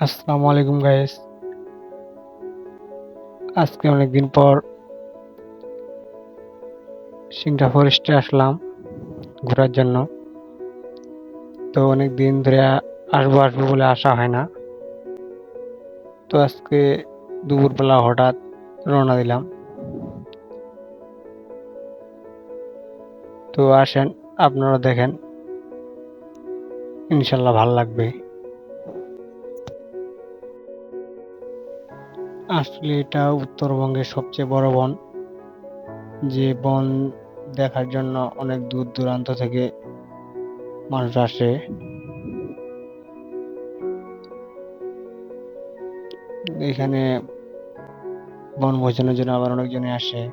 আসসালামু আলাইকুম গাইস আজকে অনেকদিন পর সিংড়া ফরেস্টে আসলাম ঘোরার জন্য। তো অনেক দিন ধরে আসব আসব বলে আসা হয় না। তো আজকে দুপুরবেলা হঠাৎ রওনা দিলাম। তো আসেন, আপনারা দেখেন। ইনশাল্লাহ ভালো লাগবে। আসলে এটা উত্তরবঙ্গের সবচেয়ে বড় বন। যে বন দেখার জন্য অনেক দূর দূরান্ত থেকে মানুষ আসে। এখানে বনভোজনের জন্য আবার অনেকজনে আসে।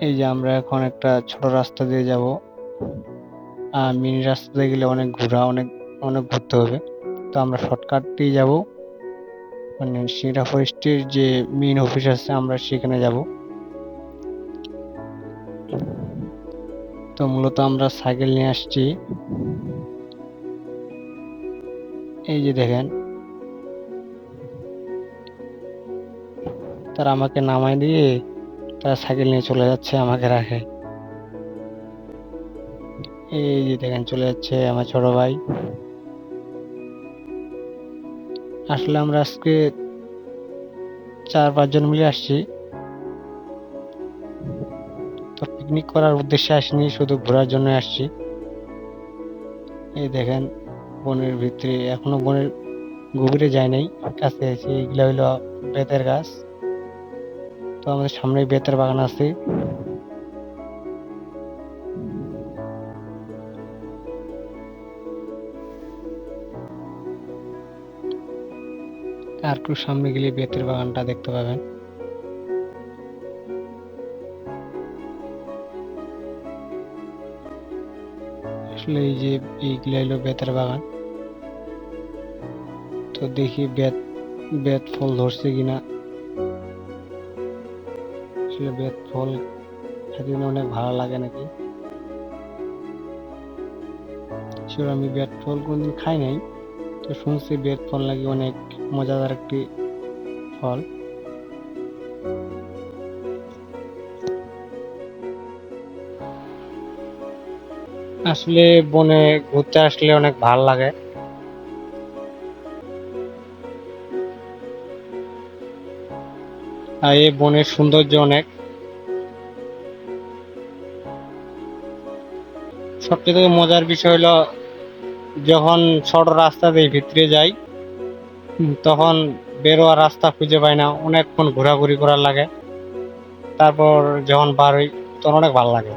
এই যে আমরা এখন একটা ছোট রাস্তা দিয়ে যাব। আর মিনি রাস্তা দিয়ে গেলে অনেক ঘোরা, অনেক অনেক ঘুরতে হবে। তো আমরা শর্টকাট দিয়ে যাব। মানে সিংড়া ফরেস্টের যে মেইন অফিস আছে, আমরা সেখানে যাব। তো মূলত আমরা সাইকেল নিয়ে আসছি। এই যে দেখেন। তারা আমাকে নামায় দিয়ে তারা সাইকেল নিয়ে চলে যাচ্ছে আমাকে রাখে। এই যে দেখেন, চলে যাচ্ছে আমার ছোট ভাই। আসলে আমরা আজকে চার পাঁচজন মিলে আসছি। তো পিকনিক করার উদ্দেশ্যে আসিনি, শুধু ঘোরার জন্য আসছি। এই দেখেন, বনের ভিতরে, এখনও বনের গভীরে যায় নাই, কাছে আছে, এগুলো হইল বেতের গাছ। তো আমাদের সামনে বেতের বাগান আছে। আর একটু সামনে গেলে বেতের বাগানটা দেখতে পাবেন। আসলে এই যে এইগুলো হলো বেতের বাগান। তো দেখি বেত বেত ফল ধরছে কিনা। আসলে বেত ফল খেতে অনেক ভালো লাগে নাকি? আমি বেত ফল কোনদিন খাই নাই। তো শুনছি বেত ফল নাকি অনেক মজাদার একটি ফল। আসলে বনে ঘুরতে আসলে অনেক ভালো লাগে। আর এই বনের সৌন্দর্য অনেক। সবচেয়ে মজার বিষয় হলো যখন ছোট রাস্তা দিয়ে ভিতরে যাই তখন বেরোয়া রাস্তা খুঁজে পাই না, অনেকক্ষণ ঘোরাঘুরি করার লাগে। তারপর যখন বার হই, তখন অনেক ভালো লাগে।